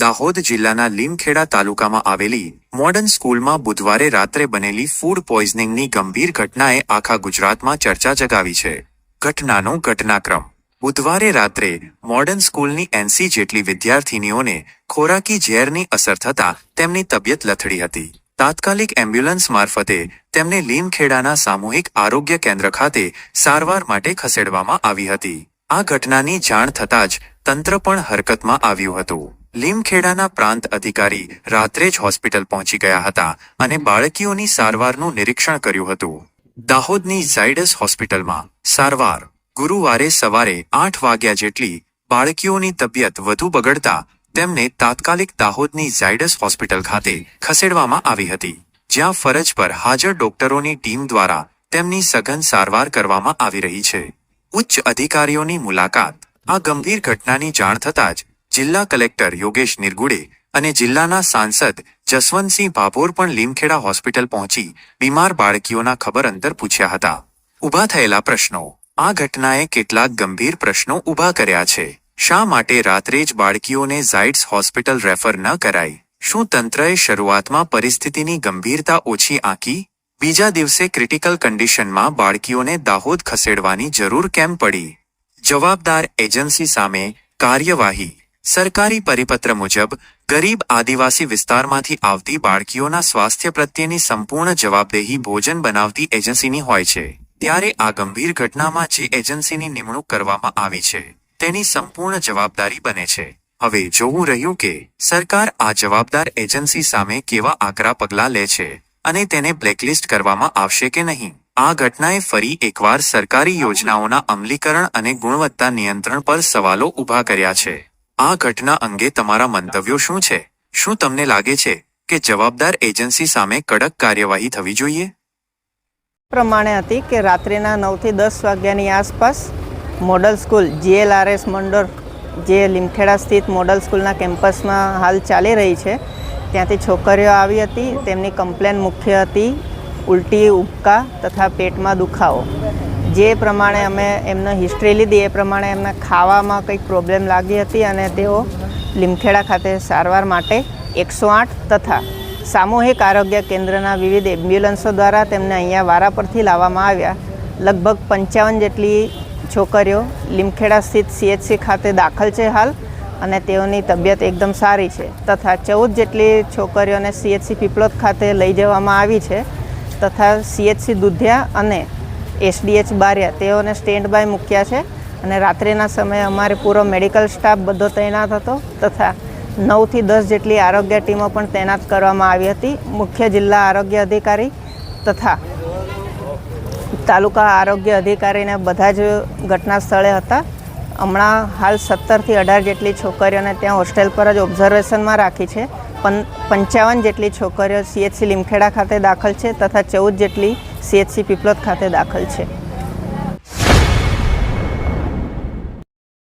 દાહોદ જિલ્લાના લીમખેડા તાલુકામાં આવેલી મોડર્ન સ્કૂલમાં બુધવારે રાત્રે બનેલી ફૂડ પોઈઝનિંગની ગંભીર ઘટનાએ આખા ગુજરાતમાં ચર્ચા જગાવી છે. ઘટનાનો ઘટનાક્રમ. બુધવારે રાત્રે મોડર્ન સ્કૂલની એનસી જેટલી વિદ્યાર્થીનીઓને ખોરાકી ઝેરની અસર થતાં તેમની તબિયત લથડી હતી. તાત્કાલિક એમ્બ્યુલન્સ મારફતે તેમને લીમખેડાના સામૂહિક આરોગ્ય કેન્દ્ર ખાતે સારવાર માટે ખસેડવામાં આવી હતી. આ ઘટનાની જાણ થતાં જ તંત્ર પણ હરકતમાં આવ્યું હતું. લીમખેડાના પ્રાંત અધિકારી રાત્રે જ હોસ્પિટલ પહોંચી ગયા હતા અને બાળકીઓની સારવારનું નિરીક્ષણ કર્યું હતું. દાહોદની ઝાયડસ હોસ્પિટલમાં સારવાર. ગુરુવારે સવારે આઠ વાગ્યા જેટલી બાળકીઓની તબિયત વધુ બગડતા તેમને તાત્કાલિક દાહોદની ઝાયડસ હોસ્પિટલ ખાતે ખસેડવામાં આવી હતી, જ્યાં ફરજ પર હાજર ડોક્ટરોની ટીમ દ્વારા તેમની સઘન સારવાર કરવામાં આવી રહી છે. ઉચ્ચ અધિકારીઓની મુલાકાત. આ ગંભીર ઘટનાની જાણ થતાં જ જિલ્લા કલેક્ટર યોગેશ નિરગુડે અને જિલ્લાના સાંસદ જસવંતસિંહ ભાભોર પણ લીમખેડા હોસ્પિટલ પહોંચી બીમાર બાળકીઓના ખબર અંતર પૂછ્યા હતા. ઊભા થયેલા પ્રશ્નો. આ ઘટનાએ કેટલાક ગંભીર પ્રશ્નો ઊભા કર્યા છે. શા માટે રાત્રે જ બાળકીઓને ઝાઇડ્સ હોસ્પિટલ રેફર ન કરાઈ શું તંત્રએ શરૂઆતમાં પરિસ્થિતિની ગંભીરતા ઓછી આંકી? બીજા દિવસે ક્રિટિકલ કન્ડિશનમાં બાળકીઓને દાહોદ ખસેડવાની જરૂર કેમ પડી? જવાબદાર એજન્સી સામે કાર્યવાહી. સરકારી પરિપત્ર મુજબ, ગરીબ આદિવાસી વિસ્તારમાંથી આવતી બાળકીઓના સ્વાસ્થ્ય પ્રત્યેની સંપૂર્ણ જવાબદેહી ભોજન બનાવતી એજન્સીની હોય છે. ત્યારે આ ગંભીર ઘટનામાં જે એજન્સીની નિમણૂક કરવામાં આવી છે, તેની સંપૂર્ણ જવાબદારી બને છે. હવે જોવું રહ્યું કે, સરકાર આ જવાબદાર એજન્સી સામે કેવા આકરા પગલાં લે છે અને તેને બ્લેકલિસ્ટ કરવામાં આવશે કે નહીં. આ ઘટનાએ ફરી એકવાર સરકારી યોજનાઓના અમલીકરણ અને ગુણવત્તા નિયંત્રણ પર સવાલો ઊભા કર્યા છે. આ ઘટના અંગે તમારા મંતવ્યો શું છે? શું તમને લાગે છે કે જવાબદાર એજન્સી સામે કડક કાર્યવાહી થવી જોઈએ? પ્રમાણે હતી કે રાત્રિના નવથી દસ વાગ્યાની આસપાસ મોડલ સ્કૂલ જીએલઆરએસ મંડળ, જે લીમખેડા સ્થિત મોડલ સ્કૂલના કેમ્પસમાં હાલ ચાલી રહી છે, ત્યાંથી છોકરીઓ આવી હતી, તેમની કમ્પ્લેન મુખ્ય હતી, ઉલટી ઉબકા તથા પેટમાં દુખાવો. જે પ્રમાણે અમે એમને હિસ્ટ્રી લીધી, એ પ્રમાણે એમને ખાવામાં કંઈક પ્રોબ્લેમ લાગી હતી અને તેઓ લીમખેડા ખાતે સારવાર માટે એકસો આઠ તથા સામૂહિક આરોગ્ય કેન્દ્રના વિવિધ એમ્બ્યુલન્સો દ્વારા તેમને અહીંયા વારા પરથી લાવવામાં આવ્યા. લગભગ પંચાવન જેટલી છોકરીઓ લીમખેડા સ્થિત સીએચસી ખાતે દાખલ છે હાલ અને તેઓની તબિયત એકદમ સારી છે તથા ચૌદ જેટલી છોકરીઓને સીએચસી પીપલોદ ખાતે લઈ જવામાં આવી છે તથા સીએચસી દુધિયા અને એસડીએચ બારિયા તેઓને સ્ટેન્ડ બાય મૂક્યા છે. અને રાત્રિના સમયે અમારે પૂરો મેડિકલ સ્ટાફ બધો તૈનાત હતો તથા નવથી દસ જેટલી આરોગ્ય ટીમો પણ તૈનાત કરવામાં આવી હતી. મુખ્ય જિલ્લા આરોગ્ય અધિકારી તથા તાલુકા આરોગ્ય અધિકારીને બધા જ ઘટના સ્થળે હતા. હમણાં હાલ સત્તરથી અઢાર જેટલી છોકરીઓને ત્યાં હોસ્ટેલ પર જ ઓબ્ઝર્વેશનમાં રાખી છે. પંચાવન જેટલી છોકરીઓ સીએચસી લીમખેડા ખાતે દાખલ છે તથા ચૌદ જેટલી સીએચસી પીપલોદ ખાતે દાખલ છે.